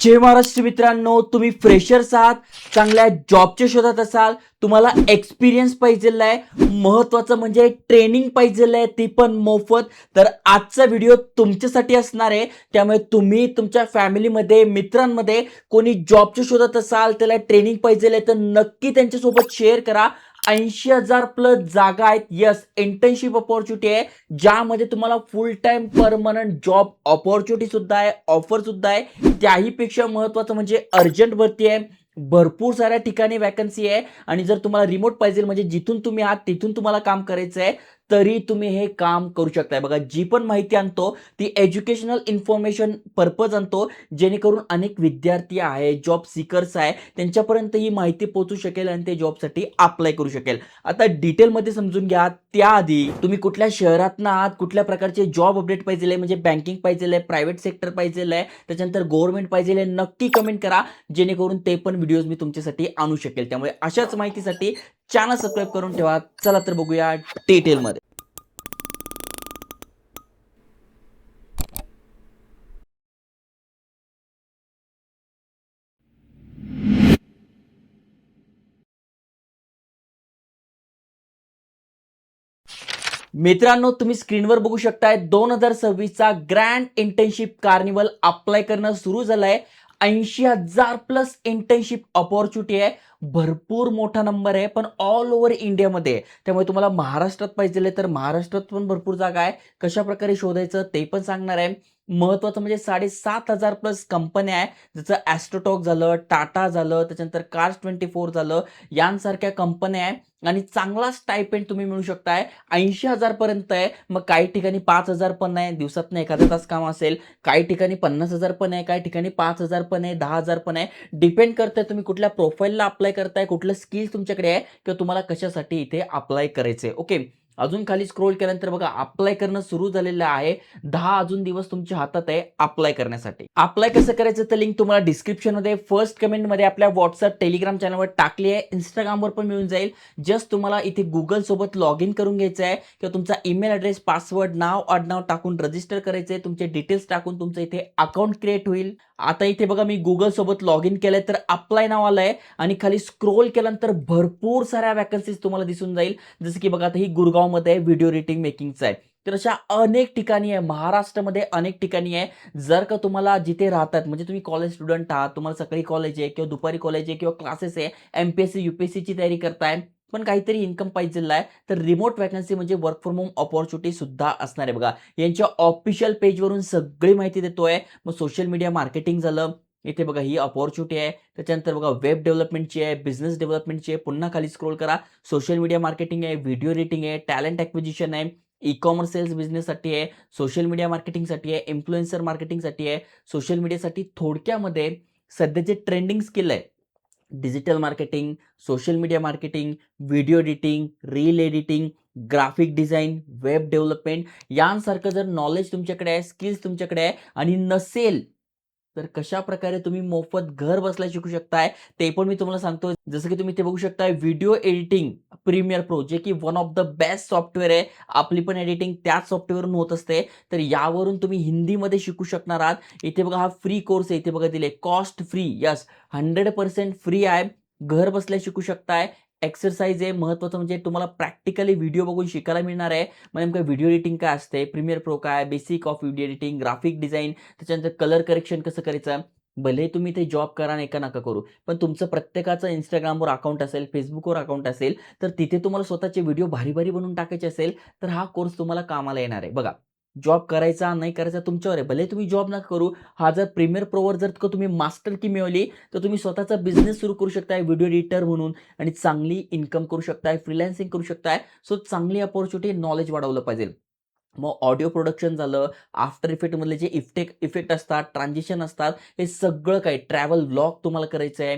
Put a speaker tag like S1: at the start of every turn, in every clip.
S1: जय महाराष्ट्र मित्रांनो तुम्ही फ्रेशर्स आहात चांगल्या जॉबच्या शोधात असाल तुम्हाला एक्सपिरियन्स पाहिजे आहे महत्वाचं म्हणजे ट्रेनिंग पाहिजे आहे ती पण मोफत. तर आजचा व्हिडिओ तुमच्यासाठी असणार आहे. त्यामुळे तुम्ही तुमच्या फॅमिलीमध्ये मित्रांमध्ये कोणी जॉबच्या शोधात असाल त्याला ट्रेनिंग पाहिजे आहे तर नक्की त्यांच्यासोबत शेअर करा. ऐंशी हजार प्लस जागा आहेत. यस इंटर्नशिप ऑपॉर्च्युनिटी आहे. ज्यामध्ये तुम्हाला full time permanent job opportunity सुद्धा आहे ऑफर सुद्धा आहे. त्याहीपेक्षा महत्वाचं म्हणजे अर्जंट भरती आहे. भरपूर साऱ्या ठिकाणी वॅकन्सी आहे. आणि जर तुम्हाला रिमोट पाहिजे म्हणजे जिथून तुम्ही आहात तिथून तुम्हाला काम करायचं आहे तरी तुम्ही हे काम करू शकताय. बघा जी पण माहिती आणतो ती एज्युकेशनल इन्फॉर्मेशन पर्पज आणतो जेणेकरून अनेक विद्यार्थी आहे जॉब सिकर्स आहे त्यांच्यापर्यंत ही माहिती पोहोचू शकेल आणि ते जॉबसाठी अप्लाय करू शकेल. आता डिटेलमध्ये समजून घ्या त्याआधी तुम्ही कुठल्या शहरात आहात कुठल्या प्रकारचे जॉब अपडेट पाहिजे आहे म्हणजे बँकिंग पाहिजे आहे प्रायव्हेट सेक्टर पाहिजे आहे त्याच्यानंतर गव्हर्नमेंट पाहिजे आहे नक्की कमेंट करा जेणेकरून ते पण व्हिडिओज मी तुमच्यासाठी आणू शकेल. त्यामुळे अशाच माहितीसाठी चॅनल सबस्क्राईब करून ठेवा. चला तर बघूया डिटेलमध्ये मित्रांनो तुम्ही स्क्रीनवर बघू शकताय दोन हजार सव्वीसचा ग्रँड इंटर्नशिप कार्निवल अप्लाय करणं सुरू झालंय. ऐंशी हजार प्लस इंटर्नशिप ऑपॉर्च्युनिटी आहे. भरपूर मोठा नंबर आहे पण ऑल ओव्हर इंडियामध्ये त्यामुळे तुम्हाला महाराष्ट्रात पाहिजे तर महाराष्ट्रात पण भरपूर जागा आहे. कशा प्रकारे शोधायचं ते पण सांगणार आहे. महत्वाचं म्हणजे साडेसात हजार प्लस कंपन्या आहे. जसं ॲस्ट्रोटॉक झालं टाटा झालं त्याच्यानंतर कार्स ट्वेंटी फोर झालं यांसारख्या कंपन्या आहे. आणि चांगला स्टायपेंड तुम्ही मिळू शकताय. ऐंशी हजारपर्यंत आहे. मग काही ठिकाणी पाच हजार पण आहे दिवसात एखादा तास काम असेल. काही ठिकाणी पन्नास हजार पण आहे. काही ठिकाणी पाच हजार पण आहे. दहा हजार पण आहे. डिपेंड करतंय तुम्ही कुठल्या प्रोफाईलला अप्लाय करताय कुठलं स्किल तुमच्याकडे आहे किंवा तुम्हाला कशासाठी इथे अप्लाय करायचं आहे ओके अजून खाली स्क्रोल केल्यानंतर बघा अप्लाय करणं सुरू झालेलं आहे. दहा अजून दिवस तुमच्या हातात आहे अप्लाय करण्यासाठी. अप्लाय कसं करायचं? तर लिंक तुम्हाला डिस्क्रिप्शनमध्ये फर्स्ट कमेंटमध्ये आपल्या व्हॉट्सअप टेलिग्राम चॅनलवर टाकली आहे. इंस्टाग्रामवर पण मिळून जाईल. जस्ट तुम्हाला इथे गुगल सोबत लॉग इन करून घ्यायचं आहे. किंवा तुमचा ईमेल ॲड्रेस पासवर्ड नाव आडनाव टाकून रजिस्टर करायचं आहे तुमचे डिटेल्स टाकून तुमचं इथे अकाउंट क्रिएट होईल. आता इथे बघा मी गुगल सोबत लॉग इन केलंय तर अप्लाय नाव आलंय. आणि खाली स्क्रोल केल्यानंतर भरपूर साऱ्या वॅकन्सीज तुम्हाला दिसून जाईल. जसं की बघा आता ही गुरगावमध्ये व्हिडिओ रेटिंग मेकिंगचं आहे. तर अशा अनेक ठिकाणी आहे महाराष्ट्रामध्ये अनेक ठिकाणी आहे. जर का तुम्हाला जिथे राहतात म्हणजे तुम्ही कॉलेज स्टुडंट आहात तुम्हाला सकाळी कॉलेज आहे किंवा दुपारी कॉलेज आहे किंवा क्लासेस आहे M P S C U P S सीची तयारी करताय पण काहीतरी इन्कम पाहिजे आहे. तर रिमोट वॅकन्सी म्हणजे वर्क फ्रॉम होम ऑपॉर्च्युनिटी सुद्धा असणार आहे बघा. यांच्या ऑफिशियल पेजवरून सगळी माहिती देतोय. मग सोशल मीडिया मार्केटिंग झालं. इथे बघा ही ऑपॉर्च्युनिटी आहे. त्याच्यानंतर बघा वेब डेव्हलपमेंटची आहे बिझनेस डेव्हलपमेंटची आहे. पुन्हा खाली स्क्रोल करा. सोशल मीडिया मार्केटिंग आहे व्हिडिओ रेटिंग आहे टॅलेंट ॲक्विजिशन आहे ई कॉमर्स सेल्स बिझनेससाठी आहे सोशल मीडिया मार्केटिंगसाठी आहे इन्फ्लुएन्सर मार्केटिंगसाठी आहे. सोशल मीडियासाठी थोडक्यामध्ये सध्याचे ट्रेंडिंग स्किल आहे. Digital marketing social media marketing video editing reel editing graphic design web development यांसारखं जर नॉलेज तुमच्याकडे आहे स्किल्स तुमच्याकडे आहे आणि नसेल तर कशा प्रकारे तुम्ही मोफत घर बसल्या शिकू शकताय ते पण मी तुम्हाला सांगतो जसं की तुम्ही ते बघू शकताय व्हिडिओ एडिटिंग प्रीमियर प्रो जे की one of the best software आहे. आपली पण एडिटिंग त्याच सॉफ्टवेअरवरून होत असते. तर यावरून तुम्ही हिंदीमध्ये शिकू शकणार आहात. इथे बघा हा फ्री कोर्स आहे. इथे बघा दिले cost free yes hundred percent free आहे. घर बसल्या शिकू शकताय. एक्सरसाइज आहे महत्त्वाचं म्हणजे तुम्हाला प्रॅक्टिकली व्हिडिओ बघून शिकायला मिळणार आहे. मग नेमकं व्हिडिओ एडिटिंग काय असते? प्रीमियर प्रो काय? Basic of video editing graphic design त्याच्यानंतर कलर करेक्शन कसं करायचं? भले तुम्ही ते जॉब करा नाही का नका करू पण तुमचं प्रत्येकाचं इंस्टाग्रामवर अकाउंट असेल फेसबुकवर अकाउंट असेल तर तिथे तुम्हाला स्वतःचे व्हिडिओ भारी भारी बनवून टाकायचे असेल तर हा कोर्स तुम्हाला कामाला येणार आहे. बघा जॉब करायचा नाही करायचा तुमच्यावर आहे. भले तुम्ही जॉब नका करू हा जर प्रीमियर प्रोवर जर का तुम्ही मास्टर की मिळवली तर तुम्ही स्वतःचा बिझनेस सुरू करू शकताय व्हिडिओ एडिटर म्हणून आणि चांगली इन्कम करू शकताय फ्रीलॅन्सिंग करू शकताय. सो चांगली अपॉर्च्युनिटी नॉलेज वाढवलं पाहिजे. मग ऑडिओ प्रोडक्शन झालं आफ्टर इफेक्टमधले जे इफेक्ट इफेक्ट असतात ट्रान्झिशन असतात हे सगळं काही ट्रॅव्हल ब्लॉग तुम्हाला करायचं आहे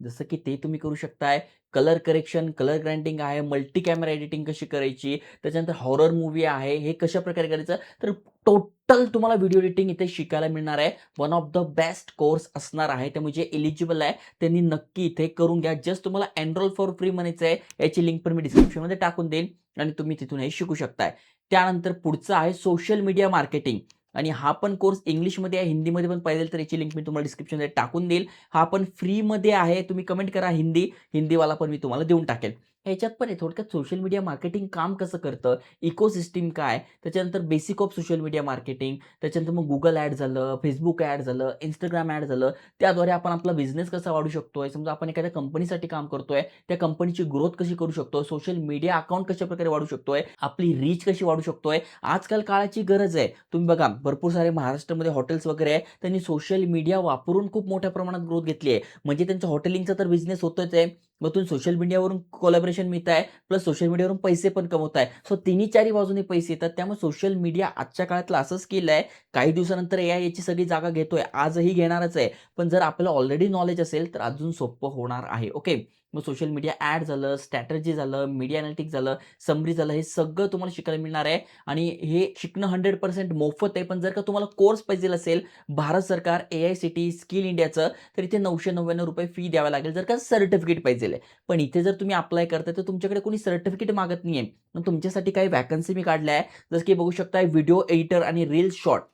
S1: जसं की ते तुम्ही करू शकताय. कलर करेक्शन कलर ग्रँडिंग आहे मल्टी कॅमेरा एडिटिंग कशी करायची त्याच्यानंतर हॉरर मूवी आहे हे कशा प्रकारे करायचं? तर टोटल तुम्हाला व्हिडिओ एडिटिंग इथे शिकायला मिळणार आहे. One of the best course असणार आहे त्यामुळे जे एलिजिबल आहे. त्यांनी नक्की इथे करून घ्या. जस्ट तुम्हाला एनरोल फॉर फ्री म्हणायचं आहे. याची लिंक पण मी डिस्क्रिप्शनमध्ये टाकून देईन आणि तुम्ही तिथून हे शिकू शकताय. त्यानंतर पुढचं आहे सोशल मीडिया मार्केटिंग आणि हा पण कोर्स इंग्लिशमध्ये आहे हिंदीमध्ये पण पाहिजे तर याची लिंक मी तुम्हाला डिस्क्रिप्शनमध्ये टाकून देईल. हा पण फ्रीमध्ये आहे तुम्ही कमेंट करा हिंदी. हिंदीवाला पण मी तुम्हाला देऊन टाकेल. ह्याच्यात पण आहे थोडक्यात सोशल मीडिया मार्केटिंग काम कसं करतं? इकोसिस्टीम काय? त्याच्यानंतर basic of social media marketing त्याच्यानंतर मग गुगल ॲड झालं फेसबुक ॲड झालं इंस्टाग्राम ॲड झालं त्याद्वारे आपण आपला बिझनेस कसा वाढू शकतो आहे समजा आपण एखाद्या कंपनीसाठी काम करतोय त्या कंपनीची ग्रोथ कशी करू शकतो सोशल मीडिया अकाउंट कशा प्रकारे वाढू शकतोय? आपली रीच कशी वाढू शकतोय? आजकाल काळाची गरज आहे. तुम्ही बघा भरपूर सारे महाराष्ट्रामध्ये हॉटेल्स वगैरे आहे त्यांनी सोशल मीडिया वापरून खूप मोठ्या प्रमाणात ग्रोथ घेतली आहे. म्हणजे त्यांचा हॉटेलिंगचा तर बिझनेस होतोच आहे. मग तुम्ही सोशल मीडियावरून कोलॅबरेशन मिळत आहे प्लस सोशल मीडियावरून पैसे पण कमवत आहे सो तिन्ही चारी बाजूने पैसे येतात. त्यामुळे सोशल मीडिया आजच्या काळातलं असं स्किल आहे. काही दिवसानंतर ए आय याची सगळी जागा घेतोय. आजही घेणारच आहे. पण जर आपल्याला ऑलरेडी नॉलेज असेल तर अजून सोपं होणार आहे. ओके मग सोशल मीडिया ॲड झालं स्ट्रॅटर्जी झालं मीडिया अनालिटिक्स झालं समरी झालं हे सगळं तुम्हाला शिकायला मिळणार आहे. आणि हे शिकणं हंड्रेड पर्सेंट मोफत आहे. पण जर का तुम्हाला कोर्स पाहिजे असेल भारत सरकार A I C T skill इंडियाचं तर इथे नऊशे नव्याण्णव रुपये फी द्यावा लागेल. जर का सर्टिफिकेट पाहिजे पण इथे जर तुम्ही अप्लाय करताय तर तुमच्याकडे कोणी सर्टिफिकेट मागत नाही आहे. तुमच्यासाठी काही वॅकन्सी मी काढल्या आहे. जसं की बघू शकता व्हिडिओ एडिटर आणि रील शॉर्ट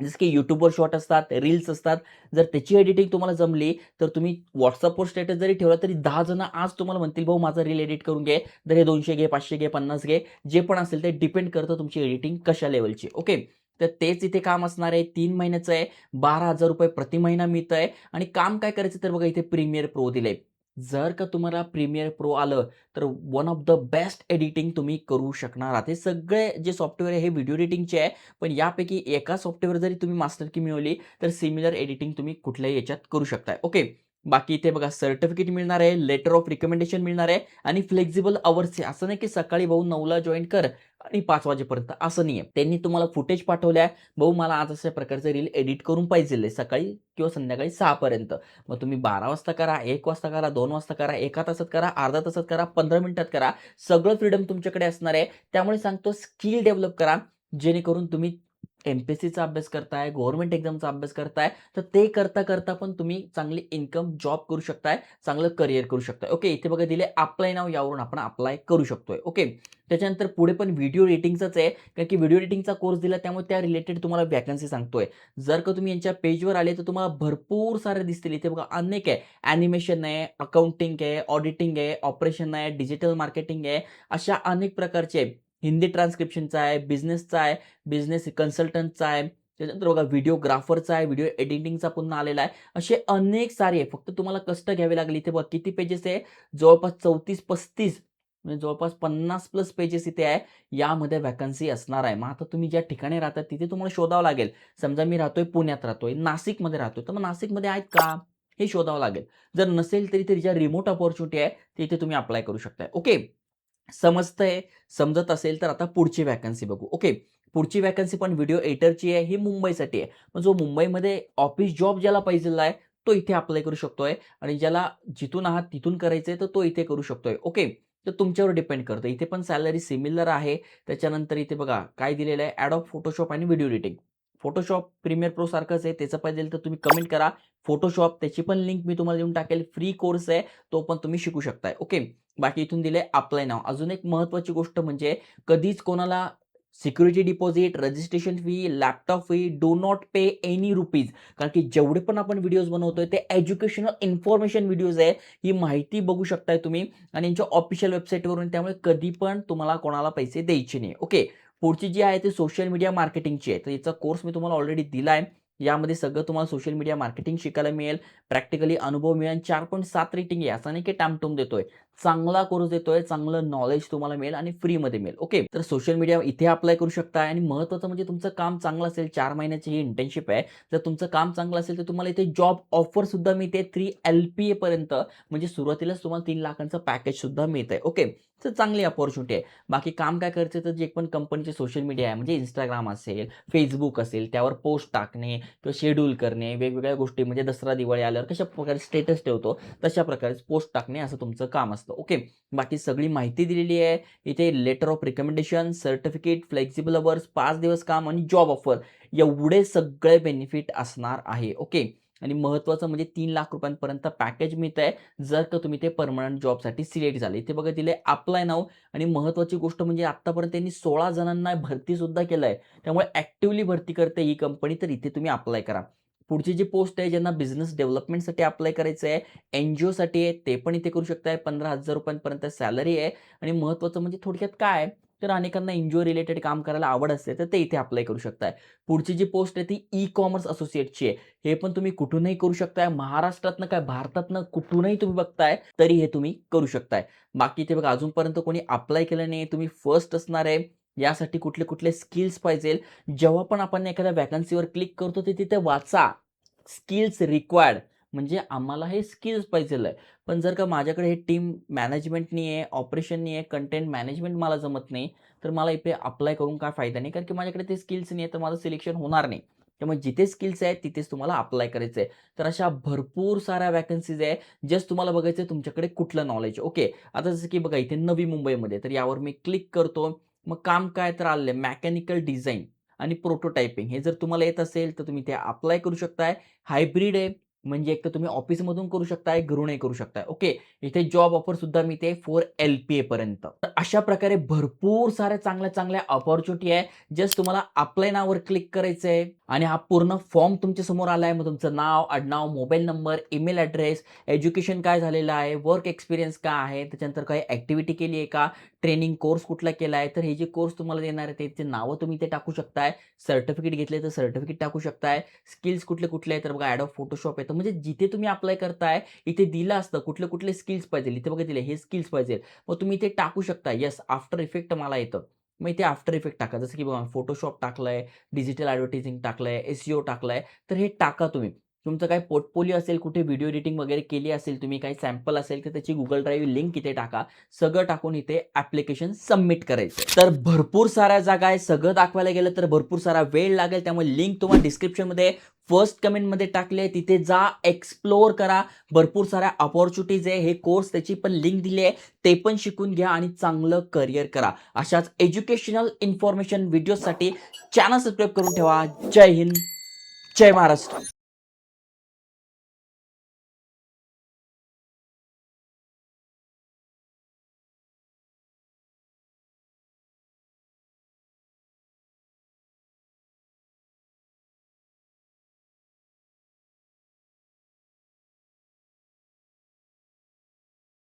S1: जसं की यूट्यूबवर शॉर्ट असतात रील्स असतात. जर त्याची एडिटिंग तुम्हाला जमली तर तुम्ही व्हॉट्सअपवर स्टेटस जरी ठेवला तरी दहा जण आज तुम्हाला म्हणतील भाऊ माझं रील एडिट करून घे. तर हे दोनशे घे पाचशे घे पन्नास घे. जे पण असेल ते डिपेंड करतं तुमची एडिटिंग कशा लेवलची ओके तर तेच इथे काम असणार आहे. तीन महिन्याचं आहे. बारा हजार रुपये प्रति महिना मिळतं आहे आणि काम काय करायचं? तर बघा इथे प्रीमियर प्रो दिले जर का तुम्हाला प्रीमियर प्रो आलं तर one of the best editing तुम्ही करू शकणार आहात. हे सगळे जे सॉफ्टवेअर आहे हे व्हिडिओ एडिटिंगचे आहे. पण यापैकी एका सॉफ्टवेअर जरी तुम्ही मास्टर की मिळवली तर सिमिलर एडिटिंग तुम्ही कुठल्याही याच्यात करू शकताय. ओके बाकी इथे बघा सर्टिफिकेट मिळणार आहे लेटर ऑफ रिकमेंडेशन मिळणार आहे आणि फ्लेक्झिबल अवर्स असं नाही की सकाळी भाऊ नऊला जॉईन कर आणि पाच वाजेपर्यंत. असं नाही आहे त्यांनी तुम्हाला फुटेज पाठवल्या भाऊ मला आज अशा प्रकारचं रील एडिट करून पाहिजे सकाळी किंवा संध्याकाळी सहापर्यंत. मग तुम्ही बारा वाजता करा एक वाजता करा दोन वाजता करा एका तासात करा अर्धा तासात करा पंधरा मिनिटात करा. सगळं फ्रीडम तुमच्याकडे असणार आहे. त्यामुळे सांगतो स्किल डेव्हलप करा. जेणेकरून तुम्ही एम पी एस सीचा अभ्यास करताय गव्हर्नमेंट एक्झामचा अभ्यास करताय तर ते करता करता पण तुम्ही चांगली इन्कम जॉब करू शकताय चांगलं करिअर करू शकताय. ओके इथे बघा दिले अप्लाय नाव यावरून आपण अप्लाय करू शकतोय. ओके त्याच्यानंतर पुढे पण व्हिडिओ रेटिंगचाच आहे कारण की व्हिडिओ रेटिंगचा कोर्स दिला त्यामुळे त्या रिलेटेड तुम्हाला वॅकन्सी सांगतोय. जर का तुम्ही यांच्या पेजवर आले तर तुम्हाला भरपूर सारे दिसतील. इथे बघा अनेक आहे. ॲनिमेशन आहे अकाउंटिंग आहे ऑडिटिंग आहे ऑपरेशन आहे डिजिटल मार्केटिंग आहे अशा अनेक प्रकारचे हिंदी ट्रान्सक्रिप्शनचा आहे बिझनेसचा आहे बिझनेस कन्सल्टंटचा आहे त्याच्यानंतर बघा व्हिडिओग्राफरचा आहे व्हिडिओ एडिटिंगचा पुन्हा आलेला आहे. असे अनेक सारे आहे फक्त तुम्हाला कष्ट घ्यावे लागले. इथे बघा किती पेजेस आहे? जवळपास चौतीस पस्तीस म्हणजे जवळपास पन्नास प्लस पेजेस इथे आहे. यामध्ये वॅकन्सी असणार आहे. मग आता तुम्ही ज्या ठिकाणी राहतात तिथे तुम्हाला शोधावं लागेल. समजा मी राहतोय पुण्यात राहतोय नाशिकमध्ये राहतोय तर मग नाशिकमध्ये आहेत का? हे शोधावं लागेल. जर नसेल तरी तरी ज्या रिमोट ऑपॉर्च्युनिटी आहे तिथे तुम्ही अप्लाय करू शकताय. ओके समजतंय समजत असेल तर आता पुढची वॅकन्सी बघू. ओके पुढची वॅकन्सी पण व्हिडिओ एडिटरची आहे ही मुंबईसाठी आहे. पण जो मुंबईमध्ये ऑफिस जॉब ज्याला पाहिजे आहे तो इथे अप्लाय करू शकतोय आणि ज्याला जिथून आहात तिथून करायचं आहे तर तो इथे करू शकतोय. ओके तर तुमच्यावर डिपेंड करतं. इथे पण सॅलरी सिमिलर आहे. त्याच्यानंतर इथे बघा काय दिलेलं आहे? ॲड ऑफ फोटोशॉप आणि video editing Photoshop premiere pro सारखंच आहे. त्याचं पाहिजे तर तुम्ही कमेंट करा. फोटोशॉप त्याची पण लिंक मी तुम्हाला देऊन टाकेल. फ्री कोर्स आहे. तो पण तुम्ही शिकू शकताय. ओके बाकी इथून दिले अप्लाय नाव अजून एक महत्वाची गोष्ट म्हणजे कधीच कोणाला security deposit registration fee laptop fee do not pay any rupees कारण की जेवढे पण आपण व्हिडिओज बनवतोय ते एज्युकेशनल इन्फॉर्मेशन व्हिडिओज आहे. ही माहिती बघू शकताय तुम्ही. आणि यांच्या ऑफिशियल वेबसाईटवरून त्यामुळे कधी पण तुम्हाला कोणाला पैसे द्यायचे नाही. ओके पुढची जी आहे ती सोशल मीडिया मार्केटिंगची आहे. तर याचा कोर्स मी तुम्हाला ऑलरेडी दिला आहे यामध्ये सगळं तुम्हाला सोशल मीडिया मार्केटिंग शिकायला मिळेल. प्रॅक्टिकली अनुभव मिळेल. चार पॉईंट सात रेटिंग आहे. असं नाही की टॅमटूम देतोय. चांगला कोर्स देतोय चांगलं नॉलेज तुम्हाला मिळेल आणि फ्रीमध्ये मिळेल. ओके तर सोशल मीडिया इथे अप्लाय करू शकता आणि महत्त्वाचं म्हणजे तुमचं काम चांगलं असेल चार महिन्याची ही इंटर्नशिप आहे. जर तुमचं काम चांगलं असेल तर तुम्हाला इथे जॉब ऑफर सुद्धा मिळते. थ्री एल पी एपर्यंत म्हणजे सुरुवातीलाच तुम्हाला तीन लाखांचं पॅकेज सुद्धा मिळत आहे ओके तर चांगली अपॉर्च्युनिटी आहे. बाकी काम काय करायचं तर जे पण कंपनीचे सोशल मीडिया आहे म्हणजे इंस्टाग्राम असेल फेसबुक असेल त्यावर पोस्ट टाकणे किंवा शेड्यूल करणे वेगवेगळ्या गोष्टी म्हणजे दसरा दिवाळी आल्यावर कशा प्रकारे स्टेटस ठेवतो तशा प्रकारे पोस्ट टाकणे असं तुमचं काम असतं. ओके. बाकी सगळी माहिती दिलेली आहे. इथे letter of recommendation certificate flexible hours पाच दिवस काम आणि जॉब ऑफर एवढे सगळे बेनिफिट असणार आहे. ओके. आणि महत्त्वाचं म्हणजे तीन लाख रुपयांपर्यंत पॅकेज मिळत आहे जर का तुम्ही ते परमनंट जॉबसाठी सिलेक्ट झाले. इथे बघा दिले अप्लाय नाव आणि महत्त्वाची गोष्ट म्हणजे आत्तापर्यंत त्यांनी सोळा जणांना भरतीसुद्धा केलं आहे त्यामुळे ॲक्टिव्हली भरती करते ही कंपनी तर इथे तुम्ही अप्लाय करा. पुढची जी पोस्ट आहे ज्यांना बिझनेस डेव्हलपमेंटसाठी अप्लाय करायचं आहे एन जी ओसाठी आहे ते पण इथे करू शकताय. पंधरा हजार रुपयांपर्यंत सॅलरी आहे. आणि महत्त्वाचं म्हणजे थोडक्यात काय तर अनेकांना एनजीओ रिलेटेड काम करायला आवड असते तर ते इथे अप्लाय करू शकताय. पुढची जी पोस्ट आहे ती ई कॉमर्स असोसिएटची आहे. हे पण तुम्ही कुठूनही करू शकताय. महाराष्ट्रातनं काय भारतातनं कुठूनही तुम्ही बघताय तरी हे तुम्ही करू शकताय. बाकी ते बघा अजूनपर्यंत कोणी अप्लाय केलं नाही तुम्ही फर्स्ट असणार आहे. यासाठी कुठले कुठले स्किल्स पाहिजे? जेव्हा पण आपण एखाद्या वॅकन्सीवर क्लिक करतो ते तिथे वाचा. स्किल्स रिक्वायर्ड म्हणजे आम्हाला हे स्किल्स पाहिजे आहे पण जर का माझ्याकडे हे टीम मॅनेजमेंट नाही आहे ऑपरेशन नाही आहे कंटेंट मॅनेजमेंट मला जमत नाही तर मला इथे अप्लाय करून काय फायदा नाही. कारण की माझ्याकडे ते स्किल्स नाही आहे तर माझं सिलेक्शन होणार नाही. त्यामुळे जिथे स्किल्स आहेत तिथेच तुम्हाला अप्लाय करायचं आहे तर अशा भरपूर साऱ्या वॅकन्सीज आहे जस्ट तुम्हाला बघायचं आहे तुमच्याकडे कुठलं नॉलेज ओके आता जसं की बघा इथे नवी मुंबईमध्ये तर यावर मी क्लिक करतो. मग काम काय तर आलेलं आहे. मॅकॅनिकल डिझाईन आणि प्रोटोटायपिंग हे जर तुम्हाला येत असेल तर तुम्ही ते अप्लाय करू शकताय. हायब्रिड आहे म्हणजे एक तर तुम्ही ऑफिसमधून करू शकताय घरूनही करू शकताय. ओके इथे जॉब ऑफर सुद्धा मी ते फोर एल पी पर्यंत. तर अशा प्रकारे भरपूर साऱ्या चांगल्या चांगल्या ऑपॉर्च्युनिटी आहे. जस्ट तुम्हाला अप्लाय नावर क्लिक करायचं आहे आणि हा पूर्ण फॉर्म तुमच्यासमोर आला आहे मग तुमचं नाव आडनाव mobile number email address education काय झालेलं आहे वर्क एक्सपिरियन्स काय आहे त्याच्यानंतर काही ॲक्टिव्हिटी केली आहे का? ट्रेनिंग कोर्स कुठला केला आहे तर हे जे कोर्स तुम्हाला देणार आहे त्याचे नावं तुम्ही ते टाकू शकताय. सर्टिफिकेट घेतले तर सर्टिफिकेट टाकू शकताय. स्किल्स कुठले कुठले आहेत? तर बघा ॲड ऑफ फोटोशॉप आहे. तर म्हणजे जिथे तुम्ही अप्लाय करताय इथे दिलं असतं कुठले कुठले स्किल्स पाहिजे. इथे बघा दिले हे स्किल्स पाहिजे. मग तुम्ही इथे टाकू शकता. येस आफ्टर इफेक्ट मला येतं. मग इथे आफ्टर इफेक्ट टाका. जसं की बघा फोटोशॉप टाकलंय डिजिटल ॲडव्हर्टायझिंग टाकलंय टाकलं टाकलंय. तर हे टाका तुम्ही. तुमचं काय पोर्टफोलिओ असेल कुठे व्हिडिओ एडिटिंग वगैरे केली असेल तुम्ही काही सॅम्पल असेल तर त्याची गुगल ड्राईव्ह लिंक इथे टाका. सगळं टाकून इथे ॲप्लिकेशन सबमिट करायचं तर भरपूर साऱ्या जागा आहे. सगळं दाखवायला गेलं तर भरपूर सारा वेळ लागेल. त्यामुळे लिंक तुम्हाला डिस्क्रिप्शनमध्ये फर्स्ट कमेंटमध्ये टाकले तिथे जा एक्सप्लोअर करा. भरपूर साऱ्या ऑपॉर्च्युनिटीज आहे. हे कोर्स त्याची पण लिंक दिली आहे. ते पण शिकून घ्या आणि चांगलं करिअर करा. अशाच एज्युकेशनल इन्फॉर्मेशन व्हिडिओसाठी चॅनल सबस्क्राईब करून ठेवा. जय हिंद. जय महाराष्ट्र.